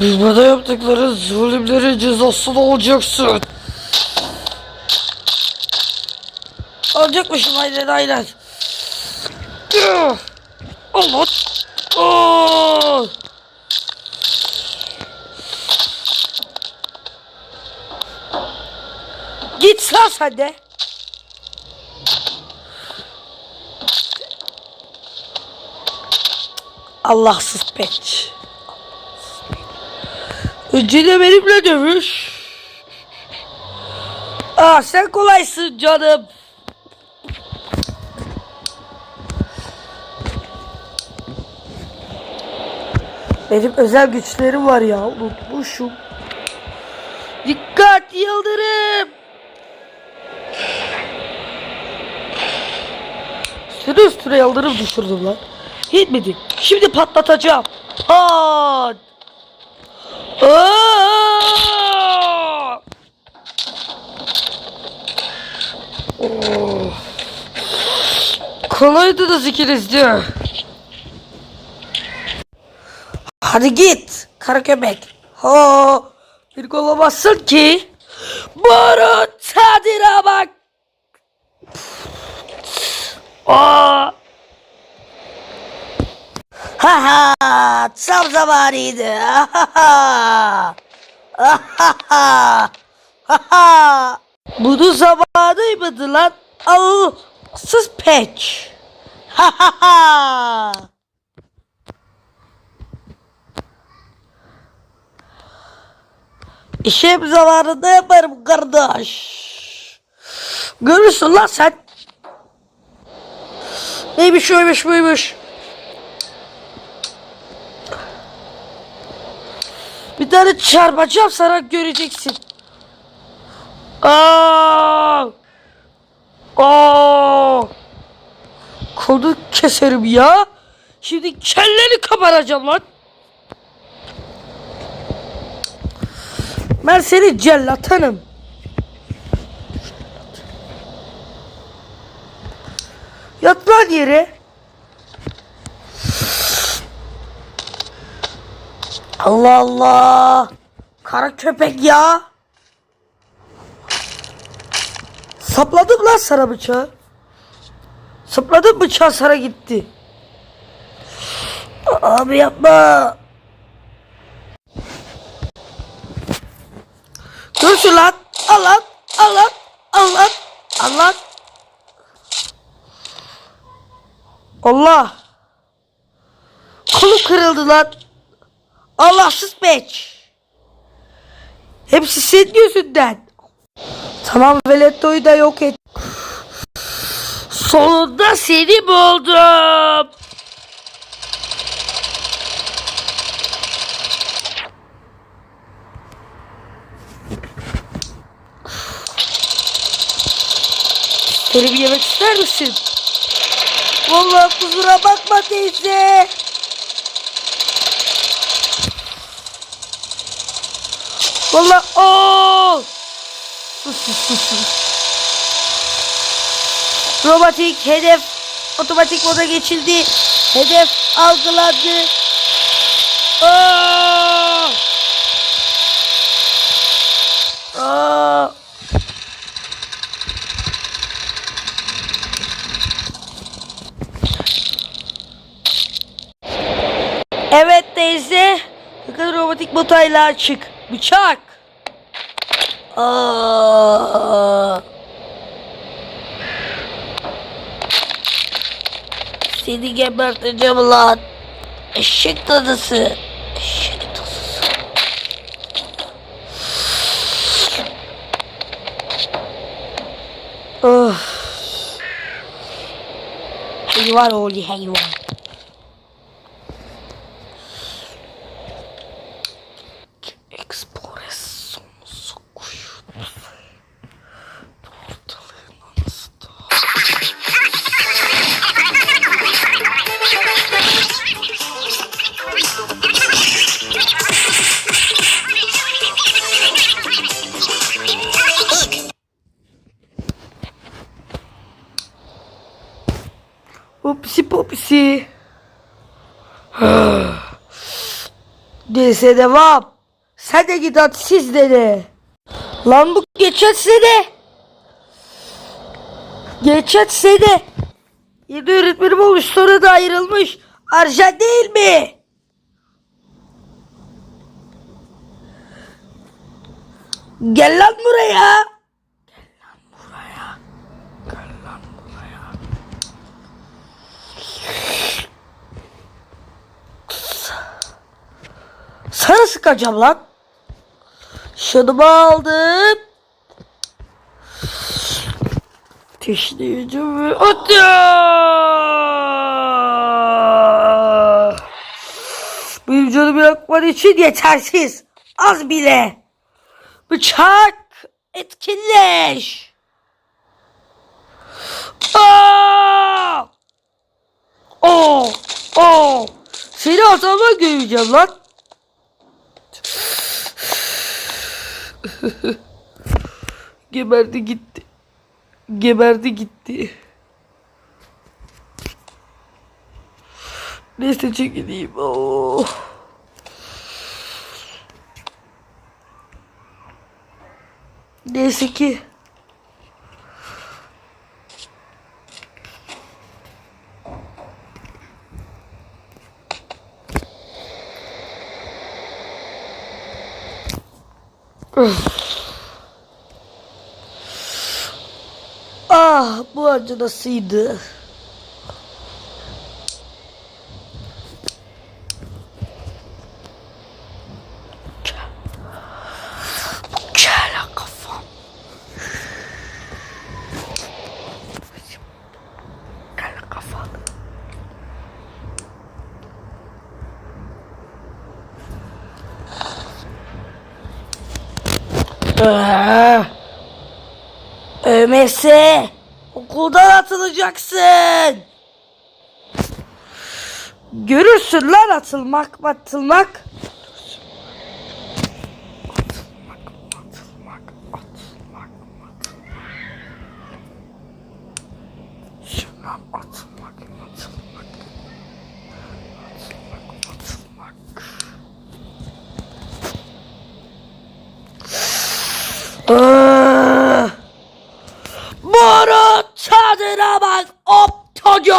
Bana yaptıkları zulümlerin cezasını alacaksın. Alacakmışım aynen aynen. Allah. Aa! Git lan sen de. Allahsız peç. De benimle dövüş. Aa sen kolaysın canım. Benim özel güçlerim var ya unutmuşum. Dikkat yıldırım. Üstüne üstüne yıldırım düşürdüm lan. Yetmedi. Şimdi patlatacağım. Pat. Aa! Oh. Kolaydınız ikiniz de. Hadi git kara köpek. Ha, bir olamazsın ki. Barut tadına bak. Aa. Ha ha, tam zamanıydı. Ha ha. Ha ha. Ha ha. Bunun zamanıydı lan. Al, sus peç. Ha ha ha. İşim zamanında yaparım kardeş. Görürsün lan sen. Neymiş oymuş buymuş. Tane çarpacağım sana göreceksin. Aa! Aa! Kolu keserim ya. Şimdi kelleni kabaracağım lan. Ben seni cellatanım. Yat lan yere. Allah Allah. Kara köpek ya. Sapladım lan sana bıçağı. Sapladım bıçağı sana gitti. Abi yapma. Dur lan. Al lan. Al lan. Al lan. Al lan. Allah. Kolum kırıldı lan. Allahsız beç. Hepsi senin yüzünden. Tamam Veletto'yu da yok et. Sonunda seni buldum. Seni bir yemek ister misin? Vallahi kusura bakma teyze. Vallahi ooo. Robotik hedef otomatik moda geçildi. Hedef algılandı. Aa! Aa! Evet teyze. Bakın robotik motayla açık. Bıçak. Aa. Seni geberteceğim lan. Eşek dadısı. Eşek dadısı. Oh. Hayvan oğlu hayvan. Upsi popsi. Ne Sese devam. Sen de git at siz de. Lan bu geçen sene. Geçen sene. Yeni öğretmenim olmuş sonra da ayrılmış. Arjen değil mi? Gel lan buraya. Gel lan buraya. Gel lan buraya. Sana sıkacağım lan. Şunumu aldım. Teşleyeceğim ve atıyor. Benim canımı yakman için yetersiz. Az bile. Bıçak etkinleş. Aa! Oo! Oo! Seni atama göreceğim lan. Geberdi gitti. Geberdi gitti. Neyse çekileyim. Oh. Neyse ki. Ah bu acı ÖMS okuldan atılacaksın. Görürsün lan atılmak. Atılmak, atılmak, atılmak, atılmak. Şuna atılmak, atılmak. Atılmak, atılmak. Ah! Boru çadına bak optocu.